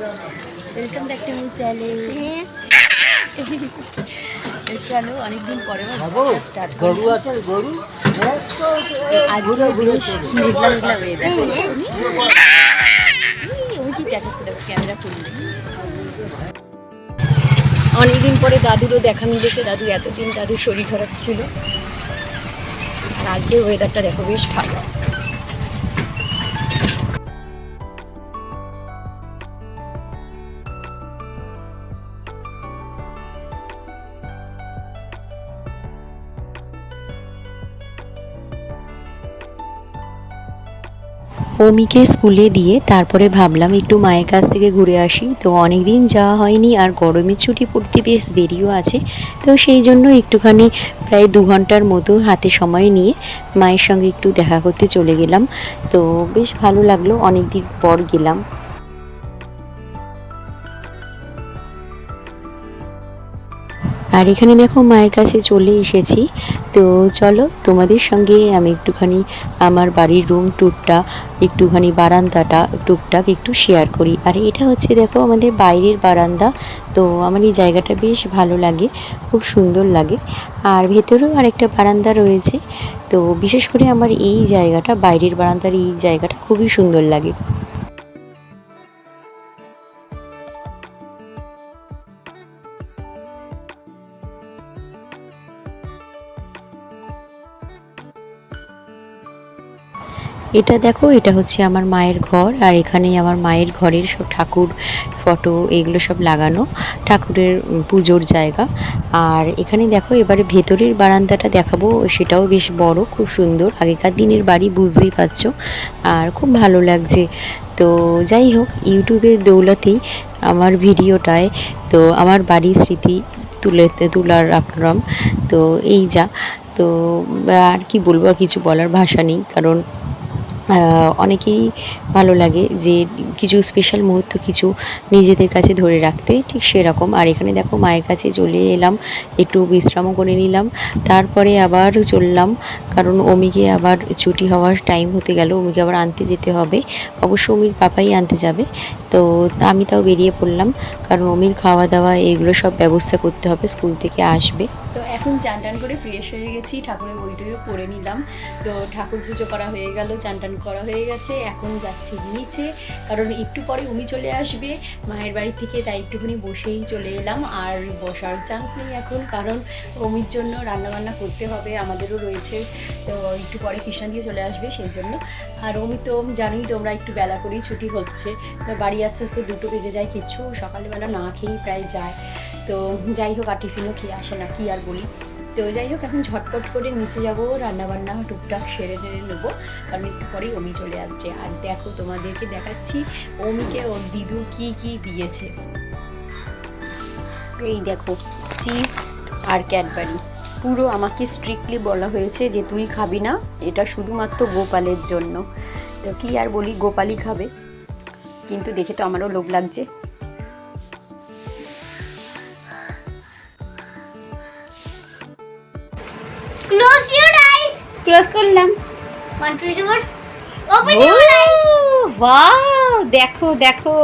Welcome back to my channel চলো অনেকদিন পরে স্টার্ট গরু আছে গরু। আজকে বেশ মেঘলা মেঘলা ওয়েদার ওই কি চেঁচাচ্ছে দেখো ক্যামেরা খুললে অনেকদিন পরে দাদুরও দেখা মিলেছে। দাদু এতদিন দাদুর শরীর খারাপ ছিল। আর আজকে ওয়েদারটা দেখো বেশ ভালো। অমিকে স্কুলে দিয়ে তারপরে ভাবলাম একটু মায়ের কাছ থেকে ঘুরে আসি। তো অনেক দিন যাওয়া হয়নি আর গরমের ছুটি পড়তে বেশ দেরিও আছে। তো সেই জন্য একটুখানি প্রায় দু ঘণ্টার মতো হাতে সময় নিয়ে মায়ের সঙ্গে একটু দেখা করতে চলে গেলাম। তো বেশ ভালো লাগল অনেক দিন পর গেলাম। আর এখানে দেখো মায়ের কাছে চলে এসেছি। তো চলো তোমাদের সঙ্গে আমি একটুখানি আমার বাড়ির রুম ট্যুরটা একটুখানি বারান্দাটা, টুকটাক একটু শেয়ার করি। আর এটা হচ্ছে দেখো আমাদের বাইরের বারান্দা। তো আমার এই জায়গাটা বেশ ভালো লাগে, খুব সুন্দর লাগে। আর ভেতরেও আরেকটা বারান্দা রয়েছে। তো বিশেষ করে আমার এই জায়গাটা, বাইরের বারান্দার এই জায়গাটা খুবই সুন্দর লাগে। এটা দেখো, এটা হচ্ছে আমার মায়ের ঘর, আর এখানে আমার মায়ের ঘরের সব ঠাকুর ফটো এগুলো সব লাগানো, ঠাকুরের পুজোর জায়গা। আর এখানে দেখো, এবারে ভেতরের বারান্দাটা দেখাবো, সেটাও বেশ বড়, খুব সুন্দর, আগেকার দিনের বাড়ি, বুঝতেই পারছ। আর খুব ভালো লাগছে। তো যাই হোক ইউটিউবের দৌলতেই আমার ভিডিওটায়, তো আমার বাড়ির স্মৃতি তুলে তুলার রাখলাম তো এই যা। তো আর কি বলব, আর কিছু বলার ভাষা নেই, কারণ অনেকেই ভালো লাগে যে কিছু স্পেশাল মুহূর্ত কিছু নিজেদের কাছে ধরে রাখতে, ঠিক সেরকম। আর এখানে দেখো মায়ের কাছে চলে এলাম, একটু বিশ্রামও করে নিলাম। তারপরে আবার চললাম, কারণ অমিকে আবার ছুটি হওয়ার টাইম হতে গেল, অমিকে আবার আনতে যেতে হবে। অবশ্য অমির পাপাই আনতে যাবে, তো আমি তাও বেরিয়ে পড়লাম, কারণ অমির খাওয়া দাওয়া এগুলো সব ব্যবস্থা করতে হবে, স্কুল থেকে আসবে। তো এখন চান টান করে ফ্রেশ হয়ে গেছি, ঠাকুরের বই টইও পড়ে নিলাম। তো ঠাকুর পুজো করা হয়ে গেল, চান টান করা হয়ে গেছে, এখন যাচ্ছি নিচে, কারণ একটু পরে উমি চলে আসবে, মায়ের বাড়ি থেকে তাই একটুখানি বসেই চলে এলাম, আর বসার চান্স নেই এখন, কারণ অমির জন্য রান্নাবান্না করতে হবে, আমাদেরও রয়েছে, তো একটু পরে কৃষ্ণা দিয়ে চলে আসবে সেই জন্য। আর অমি তো জানোই তোমরা একটু বেলা করেই ছুটি হচ্ছে, তো বাড়ি আস্তে আস্তে দুটো বেজে যায় কিছু সকালবেলা না খেয়েই প্রায় যায়। তো যাই হোক, আর টিফিনও খেয়ে আসে না, কি আর বলি। তো যাই হোক, এখন ঝটপট করে নিচে যাব, রান্নাবান্না টুকটাক সেরে টেরে নেব, কারণ একটু পরেই অমি চলে আসছে। আর দেখো, তোমাদেরকে দেখাচ্ছি, অমিকে ওর দিদু কি কি দিয়েছে। এই দেখো, চিপস আর ক্যাডবারি। পুরো আমাকে স্ট্রিক্টলি বলা হয়েছে যে তুই খাবি না, এটা শুধুমাত্র গোপালের জন্য। তো কি আর বলি, গোপালই খাবে। কিন্তু দেখে তো আমারও লোভ লাগছে। Eyes. ওয়াও দেখো দেখো।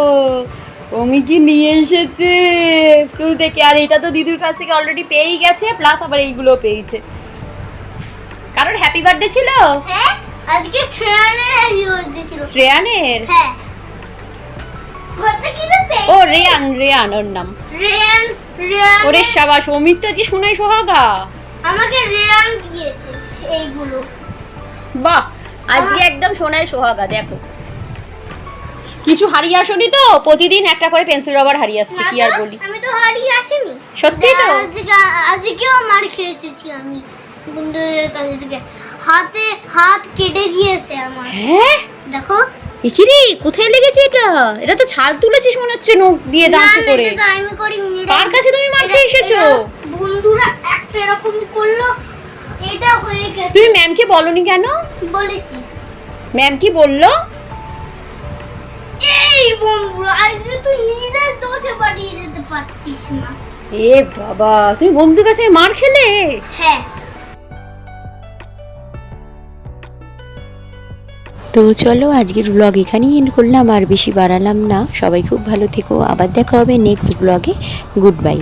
অমি কি নিয়ে এসেছে স্কুল থেকে। আর এটা তো দিদির কাছ থেকে অলরেডি পেয়েই গেছে প্লাস আবার এইগুলো পেয়েছে। কারোর হ্যাপি বার্থডে ছিল? হ্যাঁ আজকে শ্রেয়ানের হ্যাঁ। ও রেয়ান রেয়ান ওর নাম। রিয়ান রিয়ান। ওরে সাবাস অমিত তো যে শোনাই সোহাগা। আমাকে রিয়ান দিয়েছে। এইগুলো। বাহ আজকে একদম সোনায় সোহাগা দেখো। কিছু হারিয়ে আসনি তো? প্রতিদিন একটা করে পেন্সিল রবার হারিয়ে আসছে কি আর বলি? আমি তো হারিয়ে আসিনি। সত্যি তো? আজকেও মার খেয়েছি আমি। কাছে থেকে হাতে হাত কেটে আমার। হ্যাঁ? দেখো। দেখিরি কোথায় লেগেছে এটা? এটা তো ছাল তুলেছিস মনে হচ্ছে নখ দিয়ে দাঁত করে। কার কাছে তুমি মার খেয়ে এসেছ? বন্ধুরা একটা এরকম করল। এটা হয়ে গেছে। তুমি ম্যামকে বলনি কেন? বলেছি। ম্যাম কি বলল? এই বন্ধুরা আজকে তুই নিজের দোষে পাঠিয়ে যেতে পারছিস না। এ বাবা তুমি বন্ধুর কাছে মার খেলে? হ্যাঁ। তো চলো আজকের ব্লগ এখানেই এন্ড করলাম আর বেশি বাড়ালাম না। সবাই খুব ভালো থেকো আবার দেখা হবে নেক্সট ব্লগে গুড বাই